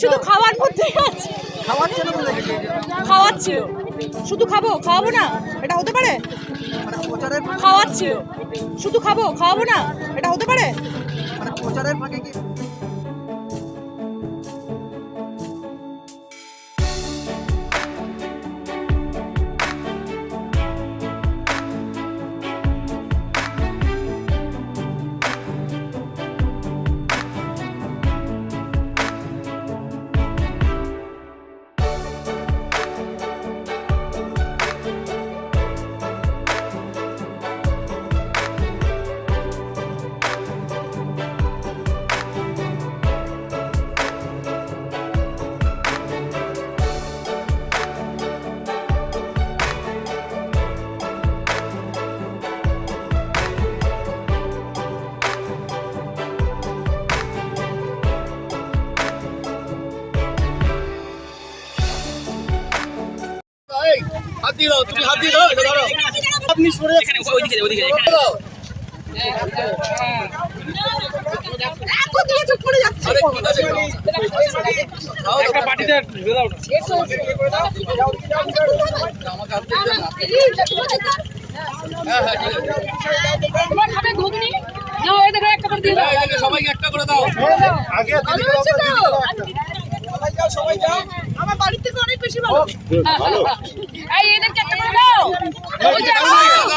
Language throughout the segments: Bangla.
শুধু খাওয়ার মধ্যে আছে। খাওয়ার জন্য খাওয়াচ্ছিল শুধু খাব খাওয়াবো না এটা হতে পারে? মানে খাওয়াচ্ছিল শুধু খাব খাওয়াবো না এটা হতে পারে? মানে প্রচারের ফাঁকে কি? হাত দিয়ে দাও তুমি হাত দিয়ে দাও এটা আপনি সরে এখানে ওইদিকে ওইদিকে এখানে। একটা পার্টিতে দাও। হ্যাঁ হ্যাঁ ঠিক আছে। সবাইকে একটা করে দাও। আমার বাড়ির থেকে অনেক বেশি ভালো। এই এদেরকে একটা করে দাও। ওই যে দাও,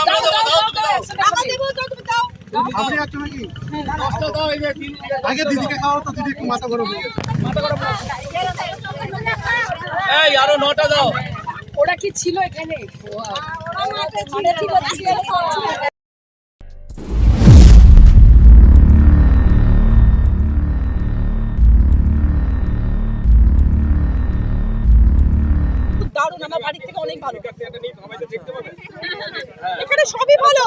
দাও, দাও, দাও, দাও, দাও। টাকা দেবো তো তুমি দাও আপনি যাচ্ছ নাকি? দশটা দাও এই যে আগে দিদিকে খাওয়াও তো দিদি একটু মাথা গরম হয়ে এই আরও নটা দাও। ওরা কি ছিল এখানে? আমার বাড়ির থেকে অনেক ভালো। এখানে সবই ভালো।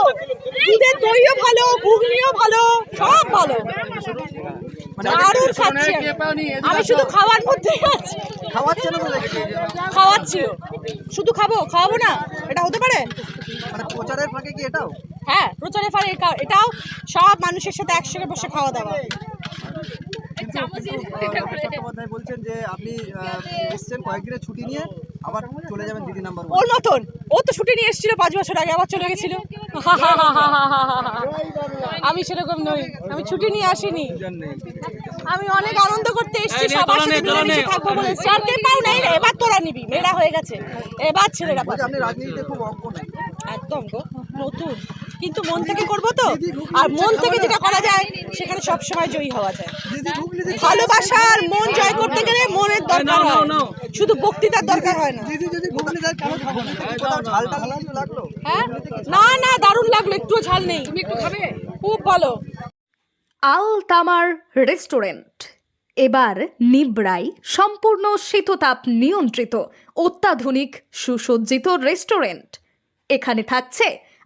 দুধের দইও ভালো ঘুগনিও ভালো সব ভালো। দারুণ খাচ্ছি আমি। আমি শুধু খাওয়ার মধ্যেই আছি। খাওয়াচ্ছে। শুধু খাব খাওয়াবো না? এটা হতে পারে? মানে প্রচারের ফাঁকে কি এটাও? হ্যাঁ প্রচারের ফলে এটাও সব মানুষের সাথে একসঙ্গে বসে খাওয়া দাওয়া। বলছেন যে আপনি এসছেন কয়েকদিনের ছুটি নিয়ে। আবার চলে যাবেন দিদি নাম্বার ওর মতন। ও তো ছুটি নিয়ে এসেছিল পাঁচ বছর আগে আবার চলে গেছিল। আমি সেরকম নই। আমি ছুটি নিয়ে আসিনি। আমি অনেক আনন্দ করতে এসেছি সবার সাথে মিলেমিশে থাকব বলে। স্যারকে পাও নাই রে, এবার তোরা নিবি। মেয়েরা হয়ে গেছে। এবার ছেলেরা পাবে। আপনি রাজনীতিতে খুব অজ্ঞ একদম গো নতুন। কিন্তু মন থেকে করব তো। আর মন থেকে যেটা করা যায় সেখানে সব সময় জয়ী হওয়া যায়। ভালোবাসা আর মন জয় করতে গেলে মনের দরকার হয়। শুধু বক্তৃতার দরকার হয় না। হ্যাঁ? না না দারুণ লাগল একটু ঝাল নেই। তুমি একটু খাবে? খুব ভালো। আল তামার রেস্টুরেন্ট। এবার নিবড়াই সম্পূর্ণ শীততাপ নিয়ন্ত্রিত অত্যাধুনিক সুসজ্জিত রেস্টুরেন্ট। এখানে থাকছে